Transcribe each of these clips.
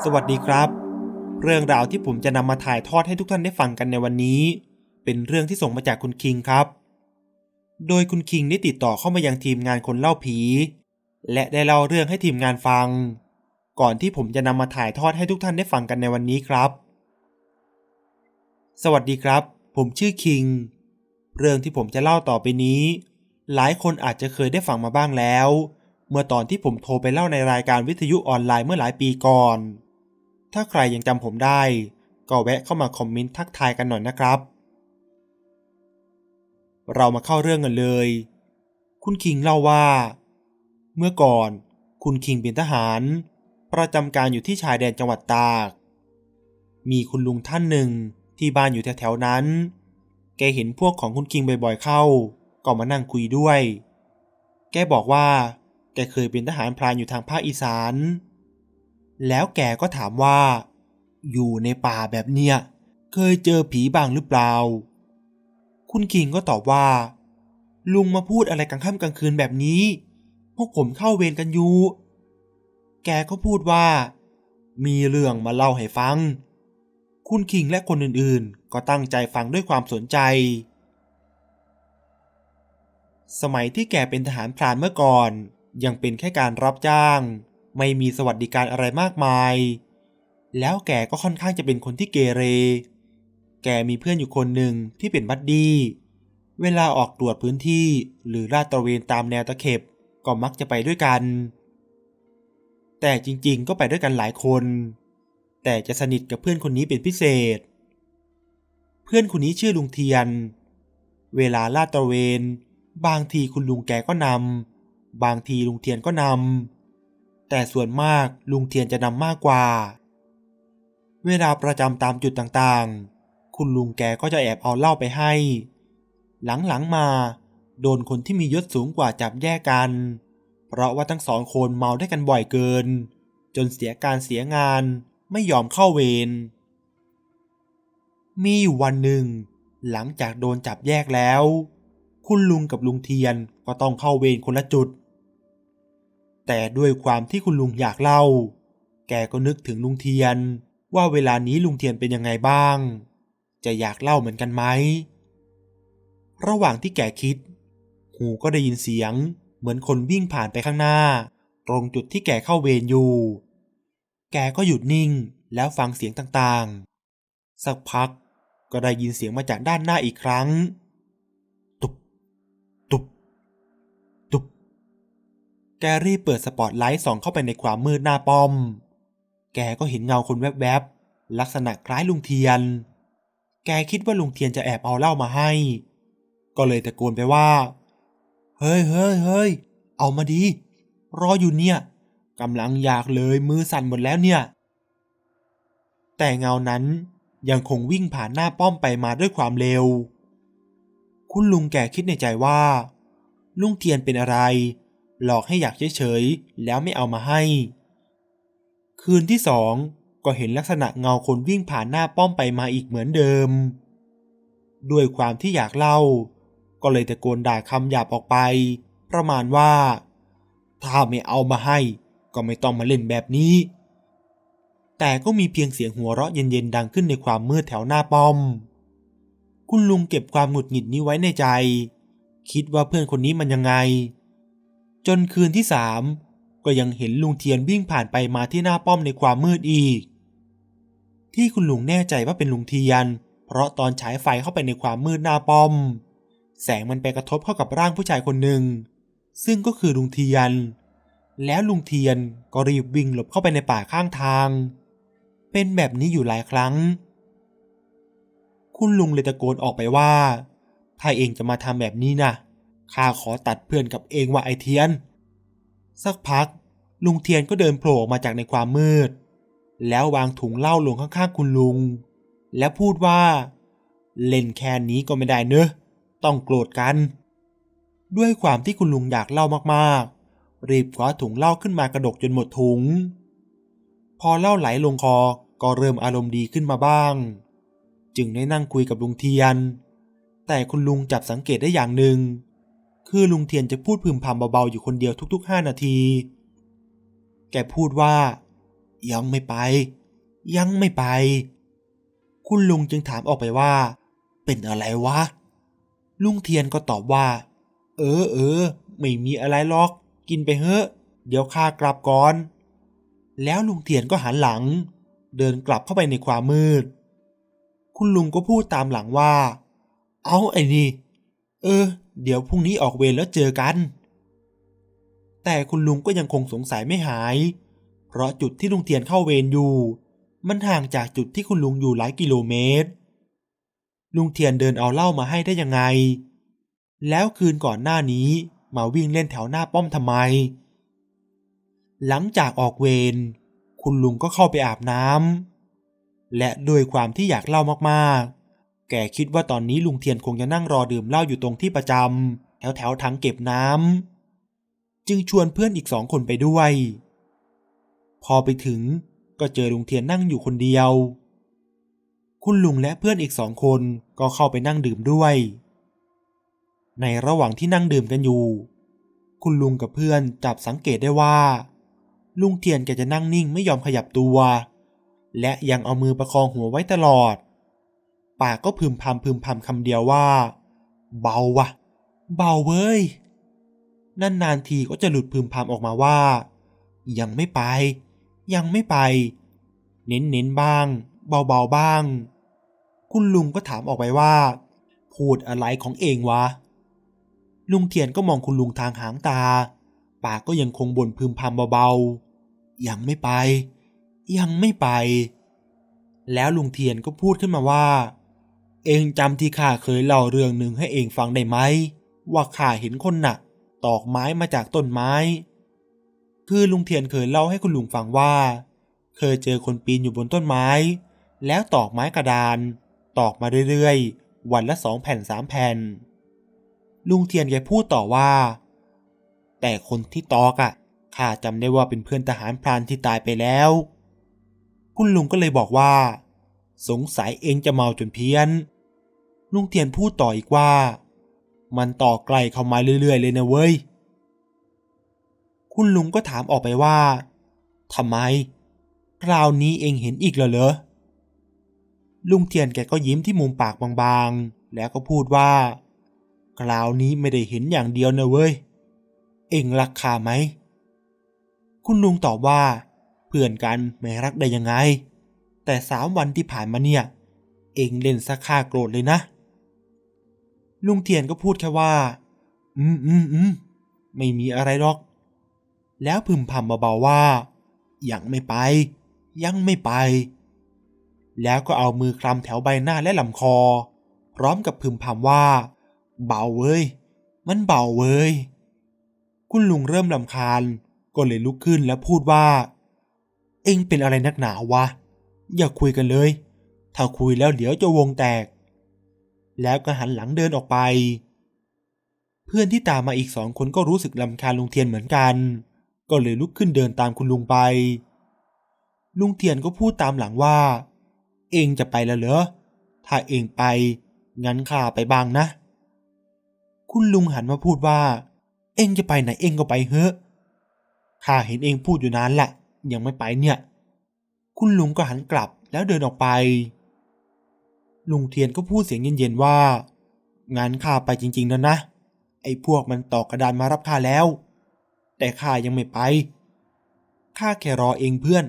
สวัสดีครับ เรื่องราวที่ผมจะนำมาถ่ายทอดให้ทุกท่านได้ฟังกันในวันนี้ เป็นเรื่องที่ส่งมาจากคุณคิงครับ โดยคุณคิงได้ติดต่อเข้ามายังทีมงานคนเล่าผี และได้เล่าเรื่องให้ทีมงานฟัง ก่อนที่ผมจะนำมาถ่ายทอดให้ทุกท่านได้ฟังกันในวันนี้ครับ สวัสดีครับ ผมชื่อคิง เรื่องที่ผมจะเล่าต่อไปนี้ หลายคนอาจจะเคยได้ฟังมาบ้างแล้ว เมื่อตอนที่ผมโทรไปเล่าในรายการวิทยุออนไลน์เมื่อหลายปีก่อน ถ้าใครยังจำผมได้ ก็แวะเข้ามาคอมเมนต์ทักทายกันหน่อยนะครับ เรามาเข้าเรื่องกันเลย คุณคิงเล่าว่า เมื่อก่อนคุณคิงเป็นทหาร ประจำการอยู่ที่ชายแดนจังหวัดตาก มีคุณลุงท่านหนึ่งที่บ้านอยู่แถวๆนั้น แกเห็นพวกของคุณคิงบ่อยๆเข้า ก็มานั่งคุยด้วย แกบอกว่า แกเคยเป็นทหารพรานอยู่ทางภาคอีสาน แล้วแกก็ถามว่า อยู่ในป่าแบบเนี้ยเคยเจอผีบ้างหรือเปล่า คุณคิงก็ตอบว่า ลุงมาพูดอะไรกลางค่ำกลางคืนแบบนี้ พวกผมเข้าเวรกันอยู่ แกก็พูดว่า มีเรื่องมาเล่าให้ฟัง คุณคิงและคนอื่นๆ ก็ตั้งใจฟังด้วยความสนใจ สมัยที่แกเป็นทหารพรานเมื่อก่อน ยังเป็นแค่การรับจ้าง ไม่มีสวัสดิการอะไรมากมาย แล้วแกก็ค่อนข้างจะเป็นคนที่เกเร แกมีเพื่อนอยู่คนหนึ่งที่เป็นบัดดี้เวลาออกตรวจพื้นที่หรือลาดตระเวนตามแนวตะเข็บก็มักจะไปด้วยกัน แต่จริงๆก็ไปด้วยกันหลายคน แต่จะสนิทกับเพื่อนคนนี้เป็นพิเศษ เพื่อนคนนี้ชื่อลุงเทียน เวลาลาดตระเวน บางทีคุณลุงแกก็นำบางทีลุงเทียนก็นำ แต่ส่วนมากลุงเทียนจะนำมากกว่า เวลาประจำตามจุดต่างๆ คุณลุงแกก็จะแอบเอาเหล้าไปให้ หลังๆมา โดนคนที่มียศสูงกว่าจับแยกกัน เพราะว่าทั้งสองคนเมาได้กันบ่อยเกิน จนเสียการเสียงานไม่ยอมเข้าเวร มีอยู่วันหนึ่ง หลังจากโดนจับแยกแล้ว คุณลุงกับลุงเทียนก็ต้องเข้าเวรคนละจุด แต่ด้วยความที่คุณลุงอยากเล่า แกก็นึกถึงลุงเทียน ว่าเวลานี้ลุงเทียนเป็นยังไงบ้าง จะอยากเล่าเหมือนกันไหม ระหว่างที่แกคิด หูก็ได้ยินเสียง เหมือนคนวิ่งผ่านไปข้างหน้า ตรงจุดที่แกเข้าเวรอยู่ แกก็หยุดนิ่งแล้วฟังเสียงต่างๆ สักพักก็ได้ยินเสียงมาจากด้านหน้าอีกครั้ง แกรีบเปิดสปอตไลท์ส่องเข้าไปในความมืดหน้าป้อม แกก็เห็นเงาคนแวบๆ ลักษณะคล้ายลุงเทียน แกคิดว่าลุงเทียนจะแอบเอาเหล้ามาให้ ก็เลยตะโกนไปว่า เฮ้ยเฮ้ยเฮ้ยเอามาดี รออยู่เนี่ยกำลังอยากเลยมือสั่นหมดแล้วเนี่ย แต่เงานั้นยังคงวิ่งผ่านหน้าป้อมไปมาด้วยความเร็ว คุณลุงแกคิดในใจว่า ลุงเทียนเป็นอะไร หลอกให้อยากเฉยๆ แล้วไม่เอามาให้ คืนที่สองก็เห็นลักษณะเงาคนวิ่งผ่านหน้าป้อมไปมาอีกเหมือนเดิม ด้วยความที่อยากเล่า ก็เลยตะโกนด่าคำหยาบออกไป ประมาณว่า ถ้าไม่เอามาให้ ก็ไม่ต้องมาเล่นแบบนี้ แต่ก็มีเพียงเสียงหัวเราะเย็นๆดังขึ้นในความมืดแถวหน้าป้อม คุณลุงเก็บความหงุดหงิดนี้ไว้ในใจ คิดว่าเพื่อนคนนี้มันยังไง จนคืนที่สามก็ยังเห็นลุงเทียนวิ่งผ่านไปมาที่หน้าป้อมในความมืดอีก ที่คุณลุงแน่ใจว่าเป็นลุงเทียน เพราะตอนฉายไฟเข้าไปในความมืดหน้าป้อม แสงมันไปกระทบเข้ากับร่างผู้ชายคนหนึ่ง ซึ่งก็คือลุงเทียน แล้วลุงเทียนก็รีบวิ่งหลบเข้าไปในป่าข้างทาง เป็นแบบนี้อยู่หลายครั้ง คุณลุงเลยตะโกนออกไปว่า ถ้าเองจะมาทำแบบนี้นะ ข้าขอตัดเพื่อนกับเองว่าไอเทียน สักพัก ลุงเทียนก็เดินโผล่ออกมาจากในความมืด แล้ววางถุงเหล้าลงข้างๆคุณลุง แล้วพูดว่า เล่นแค่นี้ก็ไม่ได้เนอะต้องโกรธกัน ด้วยความที่คุณลุงอยากเล่ามากๆ รีบคว้าถุงเหล้าขึ้นมากระดกจนหมดถุง พอเหล้าไหลลงคอก็เริ่มอารมณ์ดีขึ้นมาบ้าง จึงได้นั่งคุยกับลุงเทียน แต่คุณลุงจับสังเกตได้อย่างหนึ่ง คือลุงเทียนจะพูดพึมพำเบาๆอยู่คนเดียวทุกๆห้านาที แกพูดว่า ยังไม่ไป ยังไม่ไป คุณลุงจึงถามออกไปว่า เป็นอะไรวะ ลุงเทียนก็ตอบว่า เออเออไม่มีอะไรหรอก กินไปเถอะเดี๋ยวข้ากลับก่อน แล้วลุงเทียนก็หันหลัง เดินกลับเข้าไปในความมืด คุณลุงก็พูดตามหลังว่า เอาไอ้นี่ เออ เดี๋ยวพรุ่งนี้ออกเวรแล้วเจอกัน แต่คุณลุงก็ยังคงสงสัยไม่หาย เพราะจุดที่ลุงเทียนเข้าเวรอยู่ มันห่างจากจุดที่คุณลุงอยู่หลายกิโลเมตร ลุงเทียนเดินเอาเหล้ามาให้ได้ยังไง แล้วคืนก่อนหน้านี้มาวิ่งเล่นแถวหน้าป้อมทำไม หลังจากออกเวรคุณลุงก็เข้าไปอาบน้ำและด้วยความที่อยากเล่ามากๆ แกคิดว่าตอนนี้ลุงเทียนคงจะนั่งรอดื่มเหล้าอยู่ตรงที่ประจำแถวแถวถังเก็บน้ำจึงชวนเพื่อนอีกสองคนไปด้วย พอไปถึงก็เจอลุงเทียนนั่งอยู่คนเดียว คุณลุงและเพื่อนอีกสองคนก็เข้าไปนั่งดื่มด้วย ในระหว่างที่นั่งดื่มกันอยู่ คุณลุงกับเพื่อนจับสังเกตได้ว่า ลุงเทียนแกจะนั่งนิ่งไม่ยอมขยับตัว และยังเอามือประคองหัวไว้ตลอด ปากก็พึมพำพึมพำคำเดียวว่า เบาวะเบาเว้ยนานๆทีก็จะหลุดพึมพำออกมาว่า ยังไม่ไป ยังไม่ไป เน้นๆบ้าง เบาๆบ้าง คุณลุงก็ถามออกไปว่า พูดอะไรของเองวะ ลุงเทียนก็มองคุณลุงทางหางตา ปากก็ยังคงบ่นพึมพำเบาๆ ยังไม่ไป ยังไม่ไป แล้วลุงเทียนก็พูดขึ้นมาว่า เองจำที่ข้าเคยเล่าเรื่องหนึ่งให้เองฟังได้ไหม ว่าข้าเห็นคนหน่ะตอกไม้มาจากต้นไม้ คือลุงเทียนเคยเล่าให้คุณลุงฟังว่า เคยเจอคนปีนอยู่บนต้นไม้ แล้วตอกไม้กระดาน ตอกมาเรื่อยๆ วันละสองแผ่นสามแผ่น ลุงเทียนแกพูดต่อว่า แต่คนที่ตอกอะ่ะข้าจำได้ว่าเป็นเพื่อนทหารพรานที่ตายไปแล้ว คุณลุงก็เลยบอกว่า สงสัยเองจะเมาจนเพี้ยน ลุงเทียนพูดต่ออีกว่า มันต่อไกลเข้ามาเรื่อยๆ เลยนะเว้ย คุณลุงก็ถามออกไปว่าทำไม คราวนี้เองเห็นอีกแล้วเหรอ ลุงเทียนแกก็ยิ้มที่มุมปากบางๆ แล้วก็พูดว่า คราวนี้ไม่ได้เห็นอย่างเดียวนะเว้ย เองรักข้าไหม คุณลุงตอบว่า เพื่อนกันไม่รักได้ยังไง แต่สามวันที่ผ่านมาเนี่ย เองเล่นสักข้าโกรธเลยนะ ลุงเทียนก็พูดแค่ว่า อืมอืมอืมไม่มีอะไรหรอก แล้วพึมพำเบาๆว่า ยังไม่ไป ยังไม่ไป แล้วก็เอามือคลำแถวใบหน้าและลำคอ พร้อมกับพึมพำว่า เบาเว้ย มันเบาเว้ย คุณลุงเริ่มลำคาญ ก็เลยลุกขึ้นแล้วพูดว่า เอ็งเป็นอะไรนักหนาวะ อย่าคุยกันเลย ถ้าคุยแล้วเดี๋ยวจะวงแตก แล้วก็หันหลังเดินออกไป เพื่อนที่ตามมาอีกสองคนก็รู้สึกลำคาญลุงเทียนเหมือนกัน ก็เลยลุกขึ้นเดินตามคุณลุงไป ลุงเทียนก็พูดตามหลังว่า เองจะไปแล้วเหรอ ถ้าเองไปงั้นข้าไปบ้างนะ คุณลุงหันมาพูดว่า เองจะไปไหนเองก็ไปเถอะข้าเห็นเองพูดอยู่นานแหละ ยังไม่ไปเนี่ย คุณลุงก็หันกลับแล้วเดินออกไป ลุงเทียนก็พูดเสียงเย็นๆว่างานข้าไปจริงๆแล้วนะ ไอ้พวกมันตอกกระดานมารับข้าแล้ว แต่ข้ายังไม่ไป ข้าแค่รอเองเพื่อน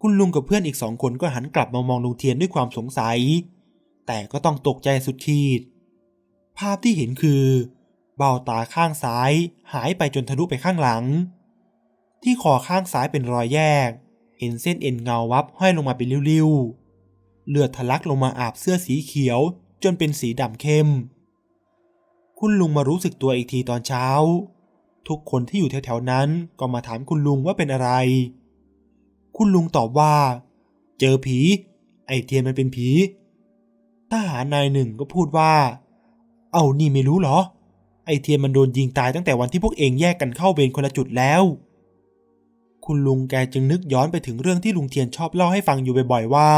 คุณลุงกับเพื่อนอีกสองคนก็หันกลับมามองลุงเทียนด้วยความสงสัย แต่ก็ต้องตกใจสุดขีด ภาพที่เห็นคือ เบ้าตาข้างซ้ายหายไปจนทะลุไปข้างหลัง ที่คอข้างซ้ายเป็นรอยแยกเห็นเส้นเอ็นเงาวับห้อยลงมาเป็นริ้วๆ เลือดทะลักลงมาอาบเสื้อสีเขียว จนเป็นสีดำเข้ม คุณลุงมารู้สึกตัวอีกทีตอนเช้า ทุกคนที่อยู่แถวๆนั้นก็มาถามคุณลุงว่าเป็นอะไร คุณลุงตอบว่า เจอผี ไอเทียนมันเป็นผี ทหารนายหนึ่งก็พูดว่า เอานี่ไม่รู้เหรอ ไอเทียนมันโดนยิงตายตั้งแต่วันที่พวกเองแยกกันเข้าเวรคนละจุดแล้วคุณลุงแกจึงนึกย้อนไปถึงเรื่องที่ลุงเทียนชอบเล่าให้ฟังอยู่บ่อยๆว่า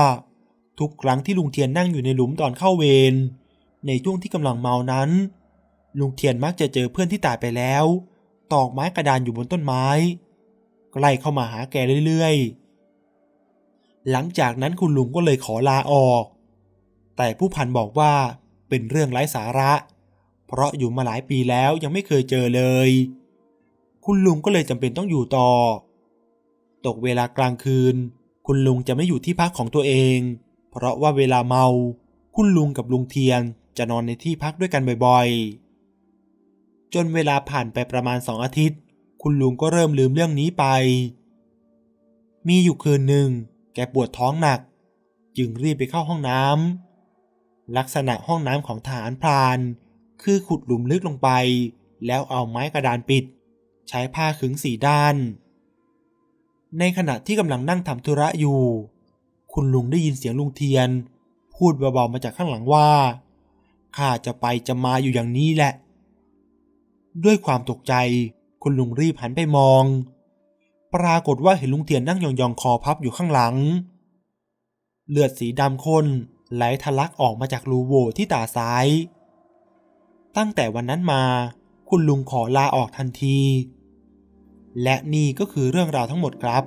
ทุกครั้งที่ลุงเทียนนั่งอยู่ในหลุมตอนเข้าเวร ในช่วงที่กำลังเมานั้น ลุงเทียนมักจะเจอเพื่อนที่ตายไปแล้ว ตอกไม้กระดานอยู่บนต้นไม้ใกล้เข้ามาหาแกเรื่อยๆ หลังจากนั้นคุณลุงก็เลยขอลาออก แต่ผู้พันบอกว่าเป็นเรื่องไร้สาระ เพราะอยู่มาหลายปีแล้วยังไม่เคยเจอเลย คุณลุงก็เลยจำเป็นต้องอยู่ต่อ ตกเวลากลางคืน คุณลุงจะไม่อยู่ที่พักของตัวเอง เพราะว่าเวลาเมา คุณลุงกับลุงเทียนจะนอนในที่พักด้วยกันบ่อยๆ จนเวลาผ่านไปประมาณสองอาทิตย์ คุณลุงก็เริ่มลืมเรื่องนี้ไป มีอยู่คืนหนึ่ง แกปวดท้องหนัก จึงรีบไปเข้าห้องน้ำลักษณะห้องน้ำของทหารพราน คือขุดหลุมลึกลงไป แล้วเอาไม้กระดานปิด ใช้ผ้าขึงสีด้าน ในขณะที่กำลังนั่งทำธุระอยู่ คุณลุงได้ยินเสียงลุงเทียน พูดเบาๆมาจากข้างหลังว่าข้าจะไปจะมาอยู่อย่างนี้แหละ ด้วยความตกใจ คุณลุงรีบหันไปมอง ปรากฏว่าเห็นลุงเทียนนั่งยองๆคอพับอยู่ข้างหลัง เลือดสีดำข้นไหลทะลักออกมาจากรูโหว่ที่ตาซ้าย ตั้งแต่วันนั้นมาคุณลุงขอลาออกทันที และนี่ก็คือเรื่องราวทั้งหมดครับ